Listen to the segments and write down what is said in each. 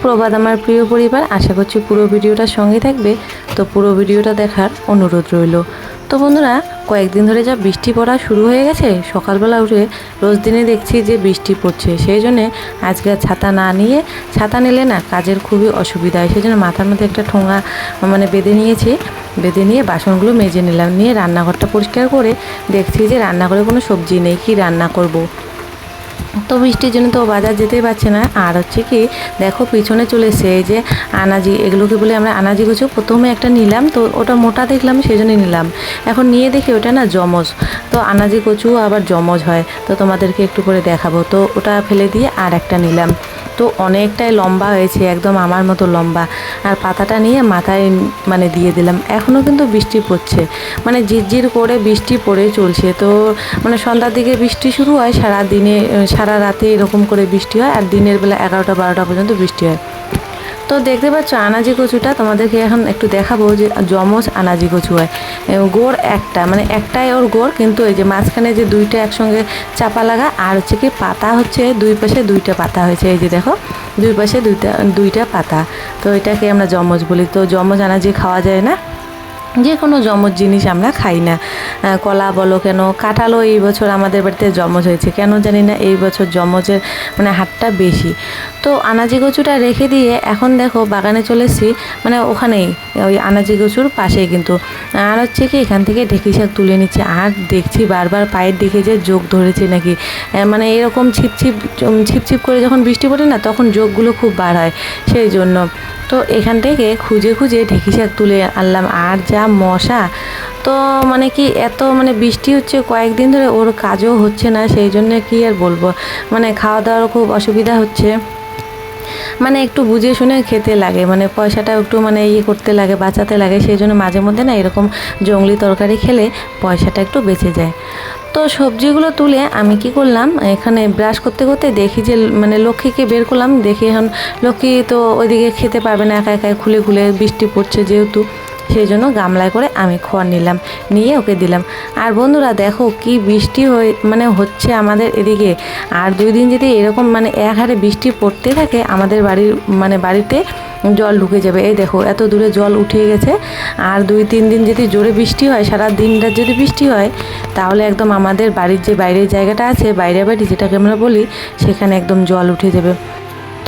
সুপ্রভাত আমার প্রিয় পরিবার, আশা করছি পুরো ভিডিওটা সঙ্গে থাকবে। তো পুরো ভিডিওটা দেখার অনুরোধ রইল। তো বন্ধুরা, কয়েকদিন ধরে যা বৃষ্টি পড়া শুরু হয়ে গেছে, সকালবেলা উঠে রোজ দিনে দেখছি যে বৃষ্টি পড়ছে। সেই জন্যে আজকে ছাতা না নিয়ে, ছাতা নিলে না কাজের খুবই অসুবিধা হয়। সেই জন্য মাথার মধ্যে একটা ঠোঙা মানে বেঁধে নিয়েছি। বেঁধে নিয়ে বাসনগুলো মেজে নিলাম। নিয়ে রান্নাঘরটা পরিষ্কার করে দেখছি যে রান্নাঘরে কোনো সবজি নেই, কি রান্না করব। তো বৃষ্টির জন্য তো বাজার যেতেই পারছে না। আর হচ্ছে কি, দেখো পিছনে চলে এসে যে আনাজি। এগুলোকে বলে আমরা আনাজি গুছো প্রথমে একটা নিলাম, তো ওটা মোটা দেখলাম সেই জন্যই নিলাম। এখন নিয়ে দেখি ওটা না জমজ তো আনাজি কচু আবার জমজ হয়। তো তোমাদেরকে একটু করে দেখাবো। তো ওটা ফেলে দিয়ে আর একটা নিলাম। তো অনেকটাই লম্বা হয়েছে, একদম আমার মতো লম্বা। আর পাতাটা নিয়ে মাথায় মানে দিয়ে দিলাম। এখনও কিন্তু বৃষ্টি পড়ছে। মানে ঝিরঝির করে বৃষ্টি পড়ে চলছে। তো মানে সন্ধ্যার দিকে বৃষ্টি শুরু হয় সারা দিনে সারা রাতে এরকম করে বৃষ্টি হয়। আর দিনের বেলা এগারোটা, বারোটা পর্যন্ত বৃষ্টি হয়। তো দেখতে পাচ্ছ আনাজি কচুটা, তোমাদেরকে এখন একটু দেখাবো যে জমজ আনাজি কচু হয়। গোড় একটা মানে একটাই ওর গোড়, কিন্তু এই যে মাঝখানে যে দুইটা একসঙ্গে চাপা লাগা, আর হচ্ছে কি পাতা হচ্ছে, দুই পাশে দুইটা পাতা হয়েছে, এই যে দেখো, দুই পাশে দুইটা দুইটা পাতা। তো এটাকে আমরা জমজ বলি। তো জমজ আনাজি খাওয়া যায় না। যে কোনো জমজ জিনিস আমরা খাই না। কলা বলো কেন, কাঁঠালও এই বছর আমাদের বাড়িতে জমজ হয়েছে। কেন জানি না এই বছর জমজের মানে হারটা বেশি। তো আনাজি কচুটা রেখে দিয়ে এখন দেখো বাগানে চলে এসেছি মানে ওখানেই, ওই আনাজি কচুর পাশেই কিন্তু। আর হচ্ছে কি, এখান থেকে ঢেকি শাক তুলে নিচ্ছে। আর দেখছি বারবার পায়ের দিকে যে যোগ ধরেছে নাকি। মানে এরকম ছিপছিপ ছিপছিপ করে যখন বৃষ্টি পড়ে না, তখন যোগগুলো খুব বার হয়। সেই জন্য। তো এখান থেকে খুঁজে খুঁজে ঢেকি শাক তুলে আনলাম। আর যা মশা, তো মানে কি এত মানে বৃষ্টি হচ্ছে, কয়েকদিন ধরে ওর কাজও হচ্ছে না, সেই জন্য কি আর বলব? মানে খাওয়া দাওয়ার খুব অসুবিধা হচ্ছে। মানে একটু বুঝে শুনে খেতে লাগে মানে পয়সাটা একটু মানে ইয়ে করতে লাগে, বাঁচাতে লাগে, সেই জন্য মাঝে মধ্যে না এরকম জঙ্গলি তরকারি খেলে পয়সাটা একটু বেঁচে যায়। তো সবজিগুলো তুলে আমি কি করলাম, এখানে ব্রাশ করতে করতে দেখি যে মানে লক্ষ্মীকে বের করলাম, দেখি এখন লক্ষ্মী তো ওইদিকে খেতে পারবে না, একা একা খুলে খুলে বৃষ্টি পড়ছে যেহেতু। সেই জন্য গামলায় করে আমি খড় নিলাম, নিয়ে ওকে দিলাম। আর বন্ধুরা দেখো কি বৃষ্টি হয়ে মানে হচ্ছে আমাদের এদিকে। আর দুই দিন যদি এরকম মানে এক হারে বৃষ্টি পড়তে থাকে, আমাদের বাড়ির মানে বাড়িতে জল ঢুকে যাবে। এই দেখো, এত দূরে জল উঠে গেছে। আর দুই তিন দিন যদি জোরে বৃষ্টি হয়, সারা দিনটা যদি বৃষ্টি হয়, তাহলে একদম আমাদের বাড়ির যে বাইরের জায়গাটা আছে বাইরে বাড়ি যেটাকে আমরা বলি, সেখানে একদম জল উঠে যাবে।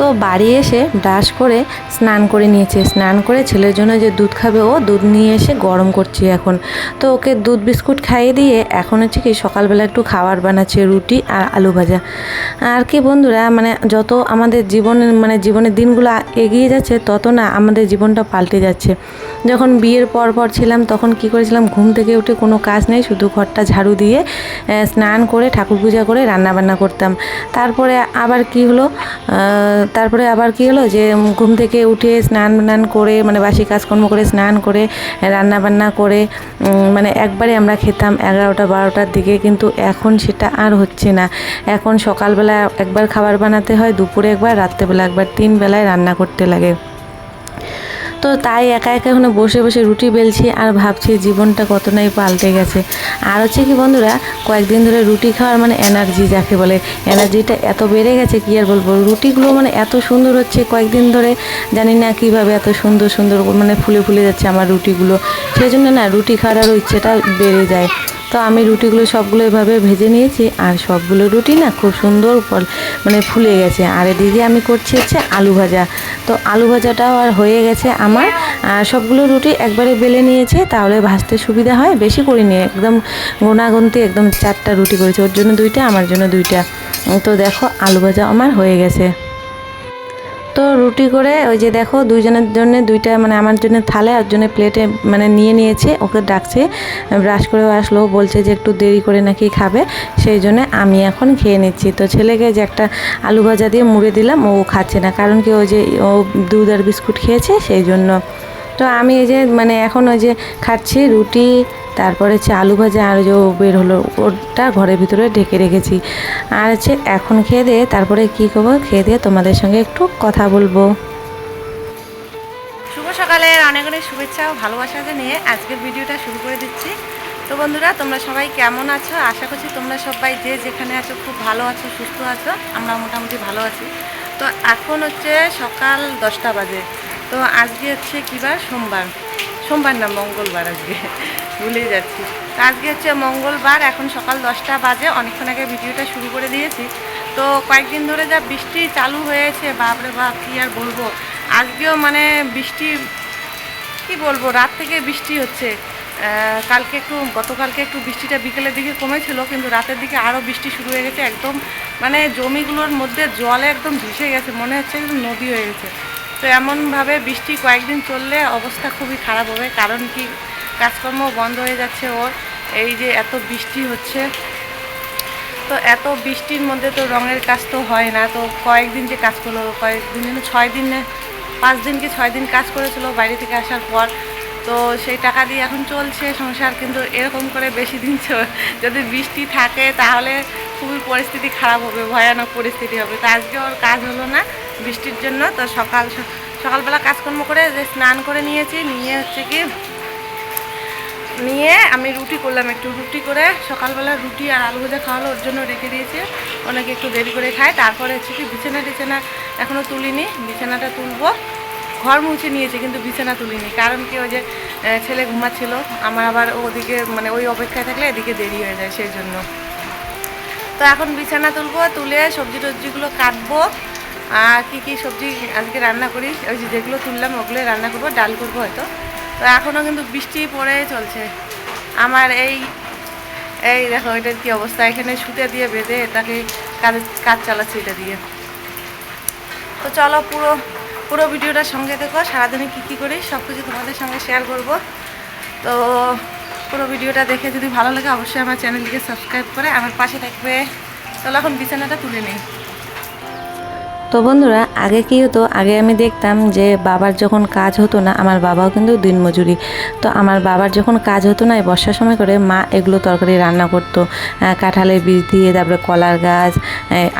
তো বাড়ি এসে ব্রাশ করে স্নান করে নিয়েছে। স্নান করে ছেলের জন্য যে দুধ খাবে ও, দুধ নিয়ে এসে গরম করছি এখন। তো ওকে দুধ বিস্কুট খাইয়ে দিয়ে এখন হচ্ছে কি সকালবেলা একটু খাবার বানাচ্ছে, রুটি আর আলু ভাজা। আর কি বন্ধুরা মানে যত আমাদের জীবনের মানে জীবনের দিনগুলো এগিয়ে যাচ্ছে, তত না আমাদের জীবনটা পাল্টে যাচ্ছে। যখন বিয়ের পর পর ছিলাম, তখন কি করেছিলাম, ঘুম থেকে উঠে কোনো কাজ নেই, শুধু ঘরটা ঝাড়ু দিয়ে স্নান করে ঠাকুর পূজা করে রান্না বান্না করতাম। তারপরে আবার কি হলো তারপরে আবার কি হলো যে ঘুম থেকে উঠে স্নান বান্নান করে মানে বাসি কাজকর্ম করে স্নান করে, রান্না বান্না করে মানে একবারে আমরা খেতাম এগারোটা বারোটার দিকে, কিন্তু এখন সেটা আর হচ্ছে না। এখন সকালবেলা একবার খাবার বানাতে হয়, দুপুরে একবার, রাত্রেবেলা একবার, তিন বেলায় রান্না করতে লাগে। তো তাই একা একা ওখানে বসে বসে রুটি বেলছি আর ভাবছি জীবনটা কত নাই পাল্টে গেছে। আর হচ্ছে কি বন্ধুরা, কয়েকদিন ধরে রুটি খাওয়ার মানে এনার্জি যাকে বলে এনার্জিটা এত বেড়ে গেছে কি আর বলব? রুটিগুলো মানে এত সুন্দর হচ্ছে, কয়েকদিন ধরে জানি না কীভাবে এত সুন্দর সুন্দর মানে ফুলে ফুলে যাচ্ছে আমার রুটিগুলো। সেই জন্য না রুটি খাওয়ার ইচ্ছেটা বেড়ে যায়। তো আমি রুটিগুলো সবগুলো এভাবে ভেজে নিয়েছি, আর সবগুলো রুটি না খুব সুন্দর ফল মানে ফুলে গেছে। আর এদিকে আমি করছি হচ্ছে আলু ভাজা। তো আলু ভাজাটাও আর হয়ে গেছে আমার। সবগুলো রুটি একবারে বেলে নিয়েছে, তাহলে ভাজতে সুবিধা হয়। বেশি করিনি, একদম গোনাগুনতি একদম চারটা রুটি করেছে। ওর জন্য দুইটা, আমার জন্য দুইটা। তো দেখো, আলু ভাজা আমার হয়ে গেছে। তো রুটি করে ওই যে দেখো দুইজনের জন্য দুইটা মানে আমার জন্য থালে আর জন্য প্লেটে মানে নিয়ে নিয়েছে, ওকে ডাকছে ব্রাশ করেও আসলো, বলছে যে একটু দেরি করে নাকি খাবে, সেই জন্য আমি এখন খেয়ে নিচ্ছি। তো ছেলেকে যে একটা আলু ভাজা দিয়ে মুড়ে দিলাম, ও খাচ্ছে না, কারণ কি ও যে ও দুধ আর বিস্কুট খেয়েছে, সেই জন্য। তো আমি এই যে মানে এখন ওই যে খাচ্ছি রুটি তারপরে হচ্ছে আলু ভাজা আর যে বের হলো, ওটা ঘরের ভিতরে ঢেকে রেখেছি। আর হচ্ছে এখন খেয়ে দিয়ে তারপরে কী করব? খেয়ে দিয়ে তোমাদের সঙ্গে একটু কথা বলব। শুভ সকালের অনেক অনেক শুভেচ্ছা ও ভালোবাসা জানিয়ে আজকের ভিডিওটা শুরু করে দিচ্ছি। তো বন্ধুরা, তোমরা সবাই কেমন আছো? আশা করছি তোমরা সবাই যে যেখানে আছো খুব ভালো আছো, সুস্থ আছো, আমরা মোটামুটি ভালো আছি। তো এখন হচ্ছে সকাল দশটা বাজে। তো আজকে হচ্ছে কী বার? সোমবার। সোমবার না, মঙ্গলবার আজকে। ভুলে যাচ্ছি। আজকে হচ্ছে মঙ্গলবার, এখন সকাল দশটা বাজে, অনেকক্ষণ আগে ভিডিওটা শুরু করে দিয়েছি। তো কয়েকদিন ধরে যা বৃষ্টি চালু হয়েছে, বাপরে বাপ, কী আর বলব? আজকেও মানে বৃষ্টি, কি বলব, রাত থেকে বৃষ্টি হচ্ছে। কালকে একটু, গতকালকে একটু বৃষ্টিটা বিকেলের দিকে কমেছিল, কিন্তু রাতের দিকে আরও বৃষ্টি শুরু হয়ে গেছে, একদম মানে জমিগুলোর মধ্যে জলে একদম ভেসে গেছে, মনে হচ্ছে একদম নদী হয়ে গেছে। তো এমনভাবে বৃষ্টি কয়েকদিন চললে অবস্থা খুবই খারাপ হবে, কারণ কি কাজকর্ম বন্ধ হয়ে যাচ্ছে ওর, এই যে এত বৃষ্টি হচ্ছে। তো এত বৃষ্টির মধ্যে তো রঙের কাজ তো হয় না, তো কয়েকদিন যে কাজ করল, কয়েকদিন যেন ছয় দিনে পাঁচ দিন কি ছয় দিন কাজ করেছিল বাইরে থেকে আসার পর। তো সেই টাকা দিয়ে এখন চলছে সংসার, কিন্তু এরকম করে বেশি দিন যদি বৃষ্টি থাকে তাহলে খুবই পরিস্থিতি খারাপ হবে, ভয়ানক পরিস্থিতি হবে। তো আজকে ওর কাজ হলো না বৃষ্টির জন্য, তো সকাল, সকালবেলা কাজকর্ম করে যে স্নান করে নিয়েছি, নিয়ে হচ্ছে কি, নিয়ে আমি রুটি করলাম একটু, রুটি করে সকালবেলা রুটি আর আলু ভাজা খাওয়ালো, ওর জন্য রেখে দিয়েছি। অনেকে একটু দেরি করে খায়, তারপরে হচ্ছে কি বিছানা টিছানা এখনও তুলিনি, বিছানাটা তুলবো। ঘর মুছে নিয়েছি, কিন্তু বিছানা তুলিনি, কারণ কি ওই যে ছেলে ঘুমাচ্ছিল, আমার আবার ওদিকে মানে ওই অপেক্ষায় থাকলে এদিকে দেরি হয়ে যায়, সেই জন্য। তো এখন বিছানা তুলবো, তুলে সবজি টবজিগুলো কাটবো। আর কি কি সবজি আজকে রান্না করি? ওই যে যেগুলো তুললাম, ওগুলোই রান্না করব, ডাল করব হয়তো। তো এখনও কিন্তু বৃষ্টি পড়ে চলছে। আমার এই এই দেখো, এটার কি অবস্থা? এখানে সুতে দিয়ে বেঁধে তাকে কাজ কাজ চালাচ্ছি এটা দিয়ে। তো চলো পুরো পুরো ভিডিওটার সঙ্গে দেখো, সারাদিনে কী কী করি সব কিছু তোমাদের সঙ্গে শেয়ার করব। তো পুরো ভিডিওটা দেখে যদি ভালো লাগে, অবশ্যই আমার চ্যানেলটিকে সাবস্ক্রাইব করে আমার পাশে থাকবে। চলো এখন বিছানাটা তুলে নিই। তো বন্ধুরা, আগে কী হতো? আগে আমি দেখতাম যে বাবার যখন কাজ হতো না, আমার বাবাও কিন্তু দিনমজুরি। তো আমার বাবার যখন কাজ হতো না বর্ষার সময় করে মা এগুলো তরকারি রান্না করতো। কাঁঠালের বীজ দিয়ে, তারপরে কলার গাছ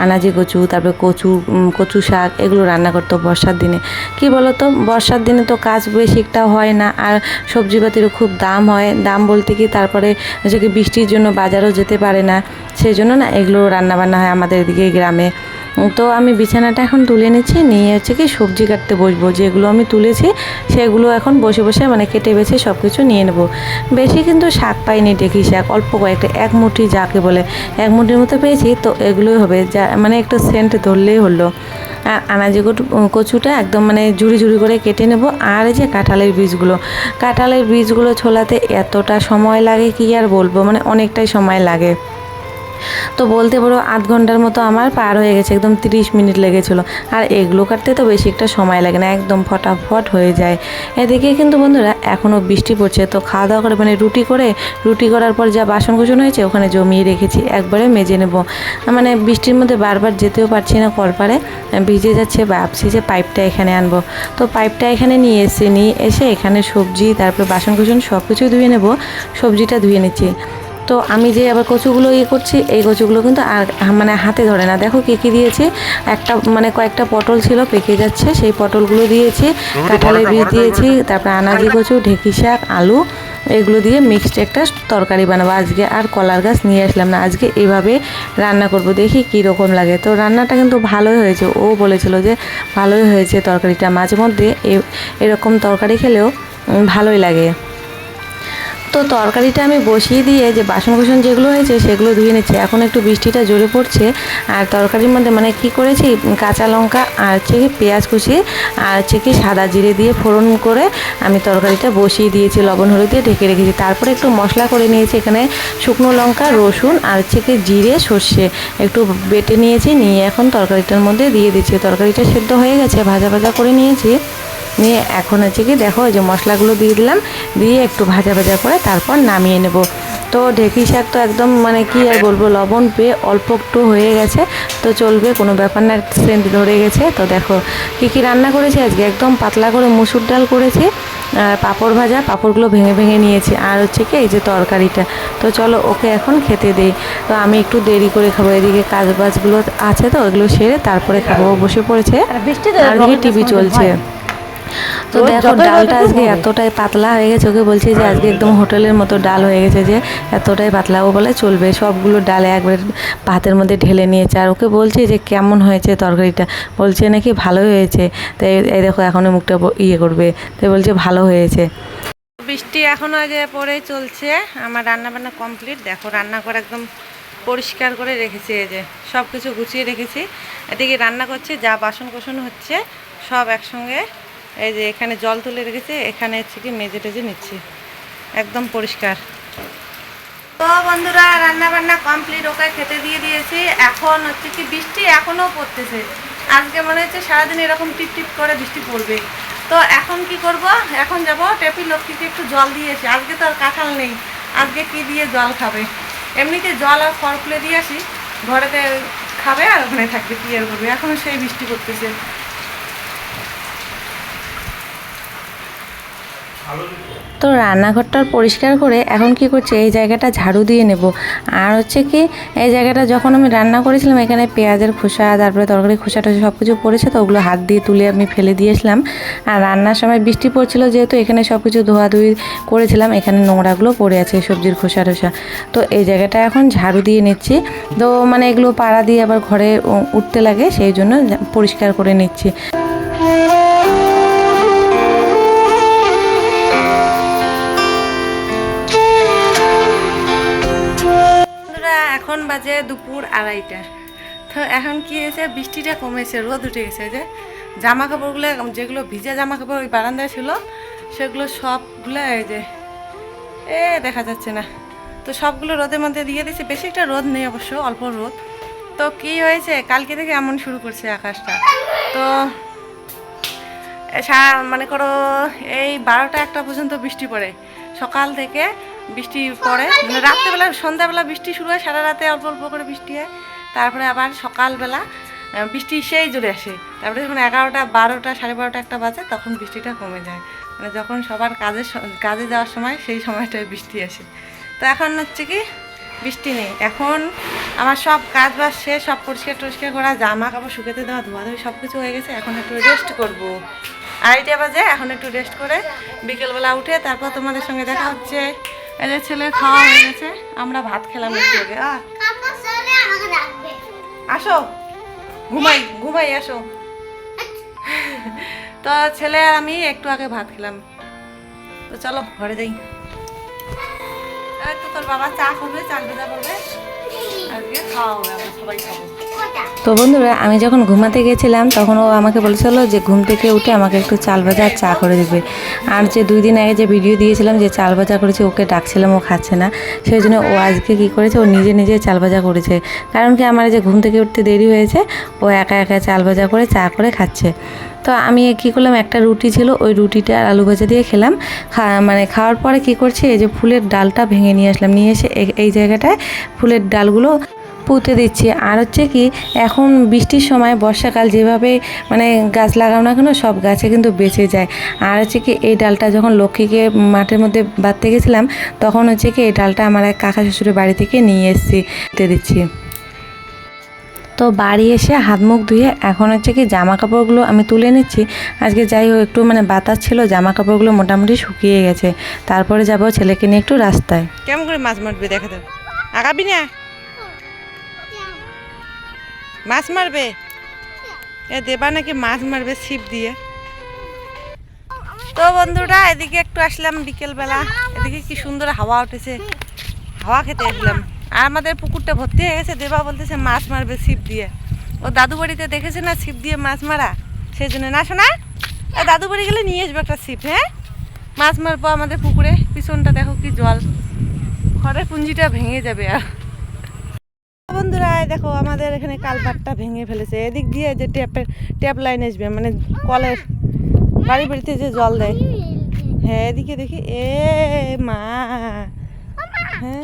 আনাজি কচু, তারপরে কচু কচু শাক, এগুলো রান্না করতো বর্ষার দিনে। কি বলতো? বর্ষার দিনে তো কাজ বেশি একটা হয় না, আর সবজিপাতিরও খুব দাম হয়। দাম বলতে কি, তারপরে যে কি বৃষ্টির জন্য বাজারও যেতে পারে না, সেই জন্য না এগুলো রান্নাবান্না হয় আমাদের এদিকে গ্রামে। তো আমি বিছানাটা এখন তুলে নিচ্ছি, নিয়ে হচ্ছে কি সবজি কাটতে বসবো। যেগুলো আমি তুলেছি, সেগুলো এখন বসে বসে মানে কেটে বেছে সব কিছু নিয়ে নেব। বেশি কিন্তু শাক পাইনি ডেকি শাক, অল্প কয়েকটা, এক মুঠি যাকে বলে। এক মুঠির মতো পেয়েছি, তো এগুলোই হবে, যা মানে একটু সেন্ট ধরলেই হলো। আর আনাজি কচুটা একদম মানে ঝুড়ি ঝুড়ি করে কেটে নেব। আর এই যে কাঁঠালের বীজগুলো কাঁঠালের বীজগুলো ছোলাতে এতটা সময় লাগে কি আর বলব? মানে অনেকটাই সময় লাগে। তো বলতে পারো আধ ঘণ্টার মতো আমার পার হয়ে গেছে, একদম তিরিশ মিনিট লেগেছিল। আর এগুলো কাটতে তো বেশি একটা সময় লাগে না, একদম ফটাফট হয়ে যায়। এদিকে কিন্তু বন্ধুরা এখনও বৃষ্টি পড়ছে, তো খাওয়া দাওয়া করে মানে রুটি করে, রুটি করার পর যা বাসন কুসন হয়েছে ওখানে জমিয়ে রেখেছি, একবারে মেজে নেব। মানে বৃষ্টির মধ্যে বারবার যেতেও পারছি না কলপারে, ভিজে যাচ্ছে ভাবছি যে পাইপটা এখানে আনব। তো পাইপটা এখানে নিয়ে এসে নিয়ে এসে এখানে সবজি, তারপরে বাসন কুসন সব কিছুই ধুয়ে নেব, সবজিটা ধুয়ে নিচ্ছি। তো আমি যে আবার কচুগুলো ইয়ে করছি এই কচুগুলো কিন্তু আর মানে হাতে ধরে না। দেখো কে কী দিয়েছি একটা মানে কয়েকটা পটল ছিল পেকে যাচ্ছে সেই পটলগুলো দিয়েছি কাঁঠালের বীজ দিয়েছি তারপরে আনাজি কচু ঢেঁকি শাক আলু এগুলো দিয়ে মিক্সড একটা তরকারি বানাবো। আজকে আর কলার গাছ নিয়ে আসলাম না আজকে এইভাবে রান্না করব। দেখি কী রকম লাগে। তো রান্নাটা কিন্তু ভালোই হয়েছে। ও বলেছিল যে ভালোই হয়েছে তরকারিটা। মাঝে মধ্যে এ- এরকম তরকারি খেলেও ভালোই লাগে। তো তরকারিটা আমি বসিয়ে দিয়ে যে বাসন কুসন যেগুলো হয়েছে সেগুলো ধুয়ে নিচ্ছি। এখন একটু বৃষ্টিটা জোরে পড়ছে আর তরকারির মধ্যে মানে কি করেছি? কাঁচা লঙ্কা আর হচ্ছে কি পেঁয়াজ কুচি আর হচ্ছে কি সাদা জিরে দিয়ে ফোড়ন করে আমি তরকারিটা বসিয়ে দিয়েছি, লবণ হলুদ দিয়ে ঢেকে রেখেছি। তারপরে একটু মশলা করে নিয়েছি এখানে শুকনো লঙ্কা, রসুন আর হচ্ছে কি জিরে, সর্ষে। একটু বেটে নিয়েছি, নিয়ে এখন তরকারিটার মধ্যে দিয়ে দিচ্ছি। তরকারিটা সেদ্ধ হয়ে গেছে, ভাজা ভাজা করে নিয়েছি। নিয়ে এখন হচ্ছে কি দেখো যে মশলাগুলো দিয়ে দিলাম দিয়ে একটু ভাজা ভাজা করে তারপর নামিয়ে নেব। তো ঢেকি শাক তো একদম মানে কি আর বলব লবণ পেয়ে অল্প একটু হয়ে গেছে তো চলবে কোনো ব্যাপার না সেন্ট ধরে গেছে। তো দেখো কী কী রান্না করেছি আজকে একদম পাতলা করে মুসুর ডাল করেছি আর পাঁপড় ভাজা পাঁপড়গুলো ভেঙে ভেঙে নিয়েছি আর হচ্ছে কি এই যে তরকারিটা। তো চলো ওকে এখন খেতে দেই। তো আমি একটু দেরি করে খাব এদিকে কাজ বাজগুলো আছে তো ওগুলো সেরে তারপরে খাব বসে পড়েছে আর টিভি চলছে। তো দেখো ডালটা আজকে এতটাই পাতলা হয়ে গেছে ওকে বলছি যে আজকে একদম হোটেলের মতো ডাল হয়ে গেছে যে এতটাই পাতলা ও বলে চলবে সবগুলো ডালে একবার ভাতের মধ্যে ঢেলে নিয়েছে আর ওকে বলছি যে কেমন হয়েছে তরকারিটা? বলছে নাকি ভালো হয়েছে। তো এই- দেখো এখন মুখটা ইয়ে করবে তো বলছে ভালো হয়েছে। বৃষ্টি এখনও আগে পরে চলছে আমার রান্না বান্না কমপ্লিট দেখো রান্না করে একদম পরিষ্কার করে রেখেছি এই যে সব কিছু গুছিয়ে রেখেছি এদিকে রান্না করছি যা বাসন কোসন হচ্ছে সব একসঙ্গে এই যে এখানে জল তুলে রেখেছি, এখানে হচ্ছে কি মেজে টেজে নিচ্ছি। একদম পরিষ্কার। তো বন্ধুরা রান্না বান্না কমপ্লিট ওকে খেতে দিয়ে দিয়েছি। এখন হচ্ছে কি বৃষ্টি এখনও পড়তেছে। আজকে মনে হচ্ছে সারাদিন এরকম টিপ টিপ করে বৃষ্টি পড়বে। তো এখন কি করব? এখন যাব টেপি লক্ষ্মীকে একটু জল দিয়েছি। আজকে তো আর কাঁঠাল নেই। আজকে কি দিয়ে জল খাবে? এমনিতে জল আর ফল খুলে দিয়ে আসি। ঘরেতে খাবে আর ওখানে থাকবে, কি আর করবে? এখনও সেই বৃষ্টি পড়তেছে। তো রান্নাঘরটা পরিষ্কার করে এখন কি করছে? এই জায়গাটা ঝাড়ু দিয়ে নেব। আর হচ্ছে কি, এই জায়গাটা যখন আমি রান্না করেছিলাম, এখানে পেঁয়াজের খোসা, তারপরে তরকারি খোসা টোসা সব কিছু পড়েছে, তো ওগুলো হাত দিয়ে তুলে আমি ফেলে দিয়েছিলাম। আর রান্নার সময় বৃষ্টি পড়ছিল যেহেতু, এখানে সব কিছু ধোয়াধুয়ি করেছিলাম, এখানে নোংরাগুলো পড়ে আছে সবজির খোসা টোসা। তো এই জায়গাটা এখন ঝাড়ু দিয়ে নিচ্ছি। তো মানে এগুলো পাড়া দিয়ে আবার ঘরে উঠতে লাগে, সেই জন্য পরিষ্কার করে নিচ্ছি। এখন বাজে দুপুর আড়াইটা। তো এখন কি হয়েছে, বৃষ্টিটা কমেছে, রোদ উঠে গেছে যে জামা কাপড়গুলো যেগুলো ভিজা জামা কাপড় ওই বারান্দায় ছিল, সেগুলো সবগুলো এই যে, এ দেখা যাচ্ছে না। তো সবগুলো রোদের মধ্যে দিয়ে দিয়েছি, বেশি একটা রোদ নেই অবশ্য, অল্প রোদ। তো কি হয়েছে, কালকে থেকে এমন শুরু করছে আকাশটা। তো মনে করো, এই বারোটা একটা পর্যন্ত বৃষ্টি পড়ে। সকাল থেকে বৃষ্টি পড়ে। মানে রাত্রেবেলা, সন্ধ্যাবেলা বৃষ্টি শুরু হয়, সারা রাতে অল্প অল্প করে বৃষ্টি হয়। তারপরে আবার সকালবেলা বৃষ্টি সেই জোরে আসে। তারপরে যখন এগারোটা, বারোটা, সাড়ে বারোটা একটা বাজে, তখন বৃষ্টিটা কমে যায়। মানে যখন সবার কাজে কাজে যাওয়ার সময় সেই সময়টায় বৃষ্টি আসে। তো এখন হচ্ছে কি, বৃষ্টি নেই। এখন আমার সব কাজ বাজ শেষ, সব পরিষ্কার টরিষ্কার করা, জামা কাপড় শুকাতে দেওয়া ধোয়া ধোয়া সব কিছু হয়ে গেছে। এখন একটু রেস্ট করব। আড়াইটা বাজে, এখন একটু রেস্ট করে বিকেলবেলা উঠে তারপর তোমাদের সঙ্গে দেখা হচ্ছে। এদের ছেলে খাওয়া হয়ে গেছে, আমরা ভাত খেলাম একটু আগে। আসো, ঘুমাই ঘুমাই, আসো। তো ছেলে আর আমি একটু আগে ভাত খেলাম। তো চলো, ঘরে যাই। তো তোর বাবা চা করবে চাল ভেজা করবে। আজকে খাওয়া হবে, আমরা সবাই খাব। তো বন্ধুরা, আমি যখন ঘুমাতে গেছিলাম, তখন ও আমাকে বলেছিল যে ঘুম থেকে উঠে আমাকে একটু চাল ভাজা চা করে দেবে। আর যে দুই দিন আগে যে ভিডিও দিয়েছিলাম যে চাল ভাজা করেছে, ওকে ডাকছিলাম, ও খাচ্ছে না। সেই জন্য ও আজকে কি করেছে, ও নিজে নিজে চাল ভাজা করেছে। কারণ কি, আমার যে ঘুম থেকে উঠতে দেরি হয়েছে, ও একা একা চাল ভাজা করে, চা করে খাচ্ছে। তো আমি কি করলাম, একটা রুটি ছিল, ওই রুটিটা আর আলু ভাজা দিয়ে খেলাম। মানে খাওয়ার পরে কি করছি, এই যে ফুলের ডালটা ভেঙে নিয়ে আসলাম। নিয়ে এসে এই জায়গাটায় ফুলের ডালগুলো পুঁতে দিচ্ছি। আর হচ্ছে কি, এখন বৃষ্টির সময় বর্ষাকাল যেভাবে মানে গাছ লাগাও না কেন, সব গাছে কিন্তু বেঁচে যায়। আর হচ্ছে কি, এই ডালটা যখন লক্ষ্মীকে মাঠের মধ্যে বাঁধতে গেছিলাম, তখন হচ্ছে কি, এই ডালটা আমার এক কাকা শ্বশুরের বাড়ি থেকে নিয়ে এসেছি দিচ্ছি। তো বাড়ি এসে হাত মুখ ধুয়ে এখন হচ্ছে কি জামা কাপড়গুলো আমি তুলে নিচ্ছি। আজকে যাই হোক, একটু মানে বাতাস ছিল জামা কাপড়গুলো মোটামুটি শুকিয়ে গেছে। তারপরে যাব ছেলেকে নিয়ে একটু রাস্তায়। কেমন করে মাছ মারবে, দেখা তো আগাবি না? মাছ মারবে? এ, দেবা নাকি মাছ মারবে ছিপ দিয়ে? তো বন্ধুরা, এদিকে একটু আসলাম বিকেলবেলা। এদিকে কি সুন্দর হাওয়া উঠেছে। হাওয়া খেতে আসলাম। আর আমাদের পুকুরটা ভর্তি হয়ে গেছে, দেবা বলতেছে মাছ মারবে ছিপ দিয়ে। ও দাদু বাড়িতে দেখেছে না ছিপ দিয়ে মাছ মারা? সেই জন্য না শোনা? দাদু বাড়ি গেলে নিয়ে আসবে একটা ছিপ হ্যাঁ? মাছ মারবো আমাদের পুকুরে। পিছনটা দেখো কি জল। ঘরের পুঞ্জিটা ভেঙে যাবে আর। বন্ধুরা দেখো আমাদের এখানে কালপাটটা ভেঙে ফেলেছে। এদিক দিয়ে যে ট্যাপের ট্যাপ লাইন আসবে মানে কলের বাড়ি বাড়িতে যে জল দেয়। হ্যাঁ এদিকে দেখি, এ মা।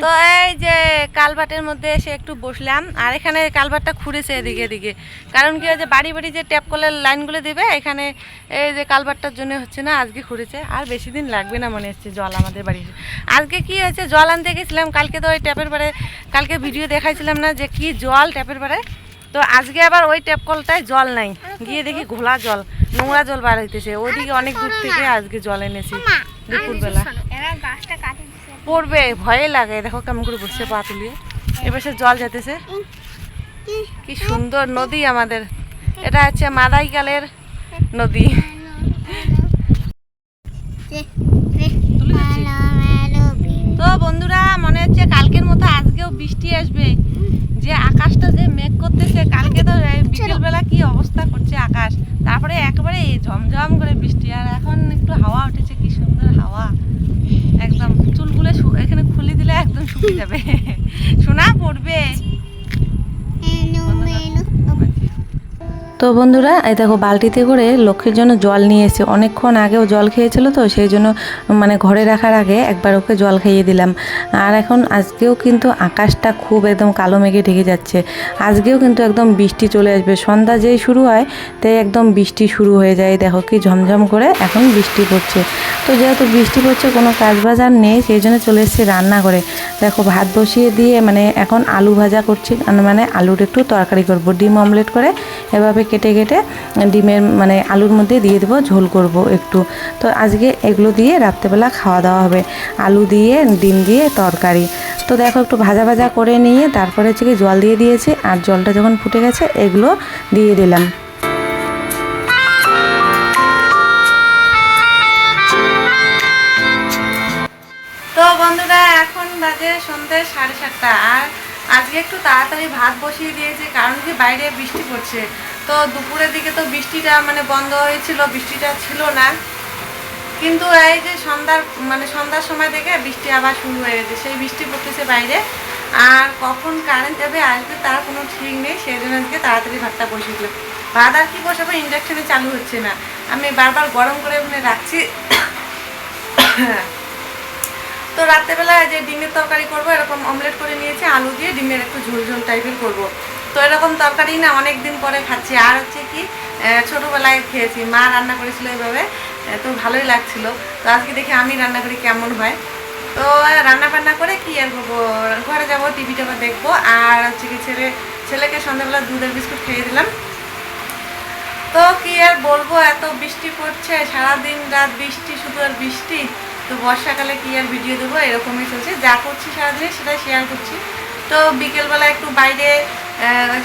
তো এই যে কালভার্টের মধ্যে এসে একটু বসলাম আর এখানে কালভার্টটা খুঁড়েছে এদিকে এদিকে। কারণ কি যে বাড়ি বাড়ি যে ট্যাপ কলের লাইনগুলো দেবে এখানে এই যে কালভার্টটার জন্য হচ্ছে না আজকে খুঁড়েছে। আর বেশি দিন লাগবে না মনে হচ্ছে জল আমাদের বাড়িতে আজকে কি হয়েছে জল আনতে গেছিলাম কালকে তো ওই ট্যাপের বারে কালকে ভিডিও দেখাইছিলাম না যে কি জল ট্যাপের বারে। তো আজকে আবার ওই ট্যাপ কলটায় জল নাই। গিয়ে দেখি ঘোলা জল নোংরা জল বার হইতেছে। ওইদিকে অনেক দূর থেকে আজকে জল এনেছি দুপুরবেলা। গাছটা পড়বে, ভয়ে লাগে। দেখো কেমন করে বসে পা তুলিয়ে। এবার সে জল যেতেছে। কি সুন্দর নদী আমাদের। এটা হচ্ছে মাদাইকালের নদী। তো বন্ধুরা, মনে হচ্ছে কালকের মতো আজকেও বৃষ্টি আসবে। যে আকাশটা যে মেঘ করতেছে, কালকে তো বিকেল বেলা কি অবস্থা করছে আকাশ। তারপরে একেবারে ঝমঝম করে বৃষ্টি। আর এখন একটু হাওয়া উঠেছে, কি সুন্দর হাওয়া। একদম চুলগুলো এখানে খুলে দিলে একদম শুকিয়ে যাবে। শোনা পড়বে। তো বন্ধুরা, এই দেখো বালতিতে করে লক্ষ্মীর জন্য জল নিয়ে এসে অনেকক্ষণ আগেও জল খেয়েছিল তো, সেই জন্য মানে ঘরে রাখার আগে একবার ওকে জল খাইয়ে দিলাম। আর এখন আজকেও কিন্তু আকাশটা খুব একদম কালো মেঘে ঢেকে যাচ্ছে। আজকেও কিন্তু একদম বৃষ্টি চলে আসবে। সন্ধ্যা যেই শুরু হয়, তাই একদম বৃষ্টি শুরু হয়ে যায়। দেখো কি ঝমঝম করে এখন বৃষ্টি পড়ছে। তো যেহেতু বৃষ্টি পড়ছে, কোনো কাজ বাজ আর নেই, সেই জন্য চলে এসেছি রান্না করে। দেখো ভাত বসিয়ে দিয়ে মানে এখন আলু ভাজা করছি। মানে আলুর একটু তরকারি করব। ডিম অমলেট করে এভাবে কেটে কেটে ডিমের মানে আলুর মধ্যে দিয়ে দেবো, ঝোল করব একটু। তো আজকে এগুলো দিয়ে রাত্রেবেলা খাওয়া দাওয়া হবে। আলু দিয়ে, ডিম দিয়ে তরকারি। তো দেখো একটু ভাজা ভাজা করে নিয়ে তারপরে হচ্ছে কি জল দিয়ে দিয়েছি, আর জলটা যখন ফুটে গেছে এগুলো দিয়ে দিলাম। তো এখন সাড়ে সাতটা। আর আজকে একটু তাড়াতাড়ি ভাত বসিয়ে দিয়েছি, কারণ কি বাইরে বৃষ্টি পড়ছে। তো দুপুরের দিকে তো বৃষ্টিটা মানে বন্ধ হয়েছিল, বৃষ্টিটা ছিল না। কিন্তু এই যে সন্ধ্যার মানে সন্ধ্যার সময় থেকে বৃষ্টি আবার শুরু হয়ে গেছে। সেই বৃষ্টি পড়তেছে বাইরে। আর কখন কারেন্ট যাবে আসবে তার কোনো ঠিক নেই। সেই জন্য আজকে তাড়াতাড়ি ভাতটা বসিয়ে দিলাম। ভাত আর কি বসাবো ইন্ডাকশনে চালু হচ্ছে না। আমি বারবার গরম করে ওখানে রাখছি। তো রাত্রেবেলা যে ডিমের তরকারি করব, এরকম অমলেট করে নিয়েছি, আলু দিয়ে ডিমের একটু ঝোল ঝোল টাইপের করব। তো এরকম তরকারি না অনেক দিন পরে খাচ্ছি। আর হচ্ছে কি ছোটোবেলায় খেয়েছি। মা রান্না করেছিল এইভাবে তো ভালোই লাগছিল। তো আজকে দেখি আমি রান্না করি কেমন হয়। তো রান্না বান্না করে কি আর করব? ঘরে যাব টিভি টাভা দেখব। আর হচ্ছে কি, ছেলে, ছেলেকে সন্ধ্যাবেলা দুধের বিস্কুট খেয়ে দিলাম। তো কি আর বলব, এত বৃষ্টি পড়ছে। সারাদিন রাত বৃষ্টি, শুধু আর বৃষ্টি। তো বর্ষাকালে কি আর ভিডিও দেবো? এরকমই চলছে। যা করছি সারাদিনে, সেটাই শেয়ার করছি। তো বিকেলবেলা একটু বাইরে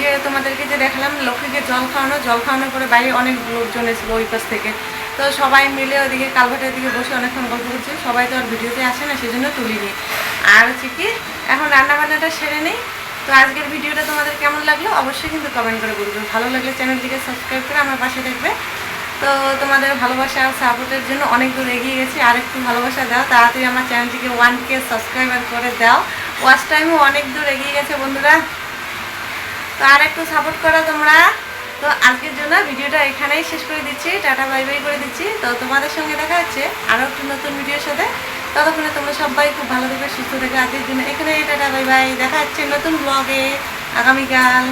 যে তোমাদেরকে যে দেখালাম, লক্ষ্মীকে জল খাওয়ানো, জল খাওয়ানোর পরে বাইরে অনেক লোকজন এসেছিল ওই পাশ থেকে। তো সবাই মিলে ওদিকে কালভাটের দিকে বসে অনেকক্ষণ গল্প করছি সবাই তো আর ভিডিওতে আসে না, সেজন্য তুলিনি। আর হচ্ছে কি, এখন রান্নাবান্নাটা সেরে নেই। তো আজকের ভিডিওটা তোমাদের কেমন লাগল? অবশ্যই কিন্তু কমেন্ট করে বলবে। ভালো লাগলে চ্যানেলটিকে সাবস্ক্রাইব করে আমার পাশে দেখবে। তো তোমাদের ভালোবাসা আর সাপোর্টের জন্য অনেক দূর এগিয়ে গেছি। আর একটু ভালোবাসা দাও, তাড়াতাড়ি আমার চ্যানেলটিকে ওয়ান কে সাবস্ক্রাইবার করে দাও। ওয়াচ টাইমও অনেক দূর এগিয়ে গেছে বন্ধুরা। তো আর একটু সাপোর্ট করো তোমরা। তো আজকের জন্য ভিডিওটা এখানেই শেষ করে দিচ্ছি। টাটা বাই বাই করে দিচ্ছি। তো তোমাদের সঙ্গে দেখা হচ্ছে আরও একটু নতুন ভিডিওর সাথে। ততক্ষণে তোমরা সবাই খুব ভালো থেকে, সুস্থ থেকে। আজকের জন্য এখানে টাটা বাই বাই দেখা হচ্ছে নতুন ব্লগে আগামীকাল।